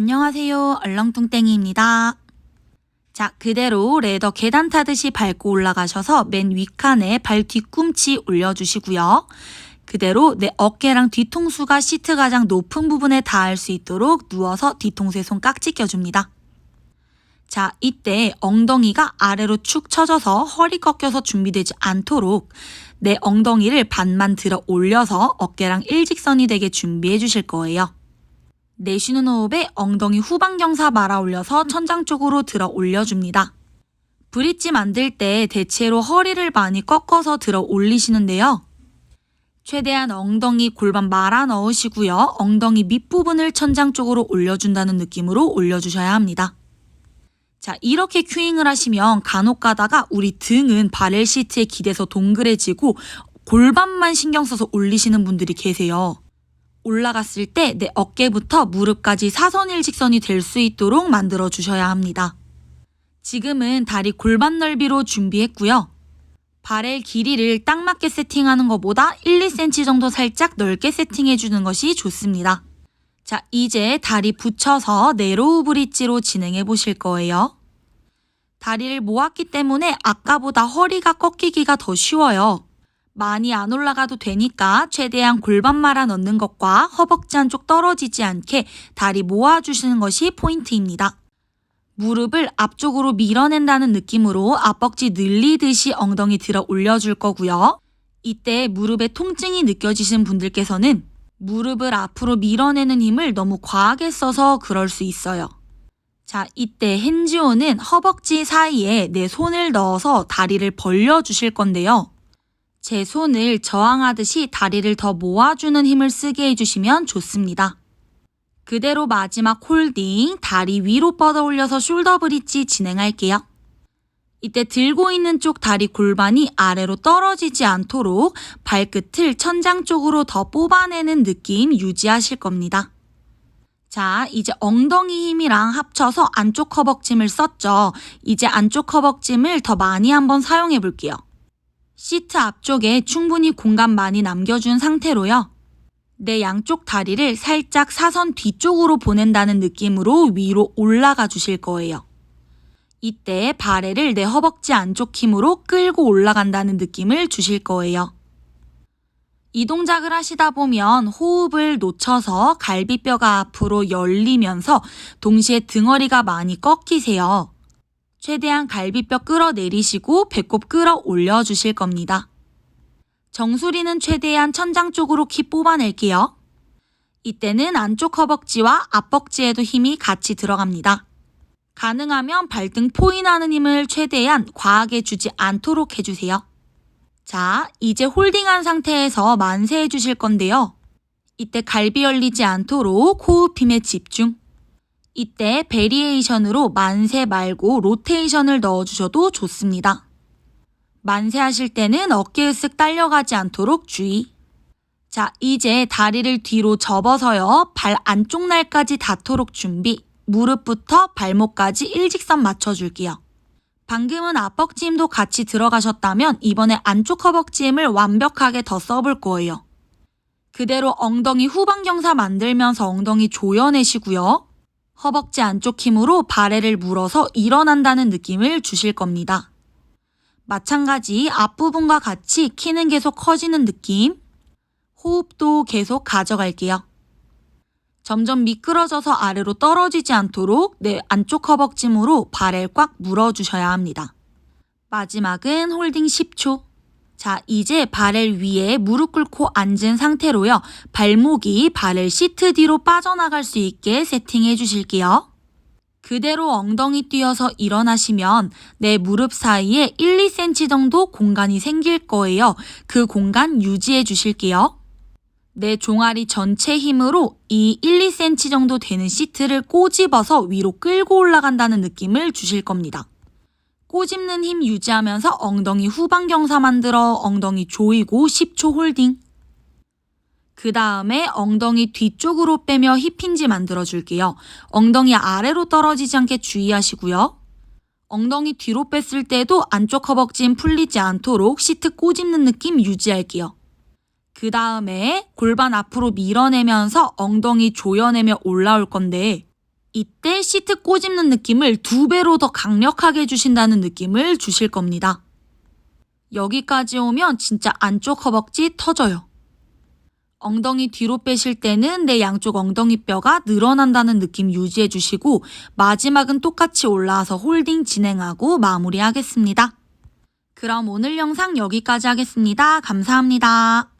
안녕하세요. 얼렁뚱땡이입니다. 자, 그대로 레더 계단 타듯이 밟고 올라가셔서 맨 윗칸에 발 뒤꿈치 올려주시고요. 그대로 내 어깨랑 뒤통수가 시트 가장 높은 부분에 닿을 수 있도록 누워서 뒤통수에 손 깍지 껴줍니다. 자, 이때 엉덩이가 아래로 축 처져서 허리 꺾여서 준비되지 않도록 내 엉덩이를 반만 들어 올려서 어깨랑 일직선이 되게 준비해 주실 거예요. 내쉬는 호흡에 엉덩이 후방경사 말아 올려서 천장 쪽으로 들어 올려줍니다. 브릿지 만들 때 대체로 허리를 많이 꺾어서 들어 올리시는데요. 최대한 엉덩이 골반 말아 넣으시고요. 엉덩이 밑부분을 천장 쪽으로 올려준다는 느낌으로 올려주셔야 합니다. 자, 이렇게 큐잉을 하시면 간혹 가다가 우리 등은 바렐 시트에 기대서 동그래지고 골반만 신경 써서 올리시는 분들이 계세요. 올라갔을 때 내 어깨부터 무릎까지 사선일직선이 될 수 있도록 만들어 주셔야 합니다. 지금은 다리 골반 넓이로 준비했고요. 발의 길이를 딱 맞게 세팅하는 것보다 1, 2cm 정도 살짝 넓게 세팅해 주는 것이 좋습니다. 자, 이제 다리 붙여서 네로우 브릿지로 진행해 보실 거예요. 다리를 모았기 때문에 아까보다 허리가 꺾이기가 더 쉬워요. 많이 안 올라가도 되니까 최대한 골반 말아 넣는 것과 허벅지 한쪽 떨어지지 않게 다리 모아주시는 것이 포인트입니다. 무릎을 앞쪽으로 밀어낸다는 느낌으로 앞벅지 늘리듯이 엉덩이 들어 올려줄 거고요. 이때 무릎에 통증이 느껴지신 분들께서는 무릎을 앞으로 밀어내는 힘을 너무 과하게 써서 그럴 수 있어요. 자, 이때 핸즈온은 허벅지 사이에 내 손을 넣어서 다리를 벌려주실 건데요. 제 손을 저항하듯이 다리를 더 모아주는 힘을 쓰게 해주시면 좋습니다. 그대로 마지막 홀딩, 다리 위로 뻗어 올려서 숄더 브릿지 진행할게요. 이때 들고 있는 쪽 다리 골반이 아래로 떨어지지 않도록 발끝을 천장 쪽으로 더 뽑아내는 느낌 유지하실 겁니다. 자, 이제 엉덩이 힘이랑 합쳐서 안쪽 허벅짐을 썼죠. 이제 안쪽 허벅짐을 더 많이 한번 사용해 볼게요. 시트 앞쪽에 충분히 공간 많이 남겨준 상태로요. 내 양쪽 다리를 살짝 사선 뒤쪽으로 보낸다는 느낌으로 위로 올라가 주실 거예요. 이때 발해를 내 허벅지 안쪽 힘으로 끌고 올라간다는 느낌을 주실 거예요. 이 동작을 하시다 보면 호흡을 놓쳐서 갈비뼈가 앞으로 열리면서 동시에 등허리가 많이 꺾이세요. 최대한 갈비뼈 끌어내리시고 배꼽 끌어 올려 주실 겁니다. 정수리는 최대한 천장 쪽으로 키 뽑아낼게요. 이때는 안쪽 허벅지와 앞벅지에도 힘이 같이 들어갑니다. 가능하면 발등 포인하는 힘을 최대한 과하게 주지 않도록 해주세요. 자, 이제 홀딩한 상태에서 만세 해 주실 건데요. 이때 갈비 열리지 않도록 호흡 힘에 집중. 이때 베리에이션으로 만세 말고 로테이션을 넣어주셔도 좋습니다. 만세하실 때는 어깨 으쓱 딸려가지 않도록 주의. 자, 이제 다리를 뒤로 접어서요. 발 안쪽 날까지 닿도록 준비. 무릎부터 발목까지 일직선 맞춰줄게요. 방금은 앞벅지 힘도 같이 들어가셨다면 이번에 안쪽 허벅지 힘을 완벽하게 더 써볼 거예요. 그대로 엉덩이 후방경사 만들면서 엉덩이 조여내시고요. 허벅지 안쪽 힘으로 발해를 물어서 일어난다는 느낌을 주실 겁니다. 마찬가지 앞부분과 같이 키는 계속 커지는 느낌, 호흡도 계속 가져갈게요. 점점 미끄러져서 아래로 떨어지지 않도록 내 안쪽 허벅짐으로 발을 꽉 물어주셔야 합니다. 마지막은 홀딩 10초. 자, 이제 발을 위에 무릎 꿇고 앉은 상태로요. 발목이 발을 시트 뒤로 빠져나갈 수 있게 세팅해 주실게요. 그대로 엉덩이 뛰어서 일어나시면 내 무릎 사이에 1, 2cm 정도 공간이 생길 거예요. 그 공간 유지해 주실게요. 내 종아리 전체 힘으로 이 1, 2cm 정도 되는 시트를 꼬집어서 위로 끌고 올라간다는 느낌을 주실 겁니다. 꼬집는 힘 유지하면서 엉덩이 후방 경사 만들어 엉덩이 조이고 10초 홀딩. 그 다음에 엉덩이 뒤쪽으로 빼며 힙힌지 만들어 줄게요. 엉덩이 아래로 떨어지지 않게 주의하시고요. 엉덩이 뒤로 뺐을 때도 안쪽 허벅지는 풀리지 않도록 시트 꼬집는 느낌 유지할게요. 그 다음에 골반 앞으로 밀어내면서 엉덩이 조여내며 올라올 건데 이때 시트 꼬집는 느낌을 두 배로 더 강력하게 주신다는 느낌을 주실 겁니다. 여기까지 오면 진짜 안쪽 허벅지 터져요. 엉덩이 뒤로 빼실 때는 내 양쪽 엉덩이 뼈가 늘어난다는 느낌 유지해 주시고 마지막은 똑같이 올라와서 홀딩 진행하고 마무리하겠습니다. 그럼 오늘 영상 여기까지 하겠습니다. 감사합니다.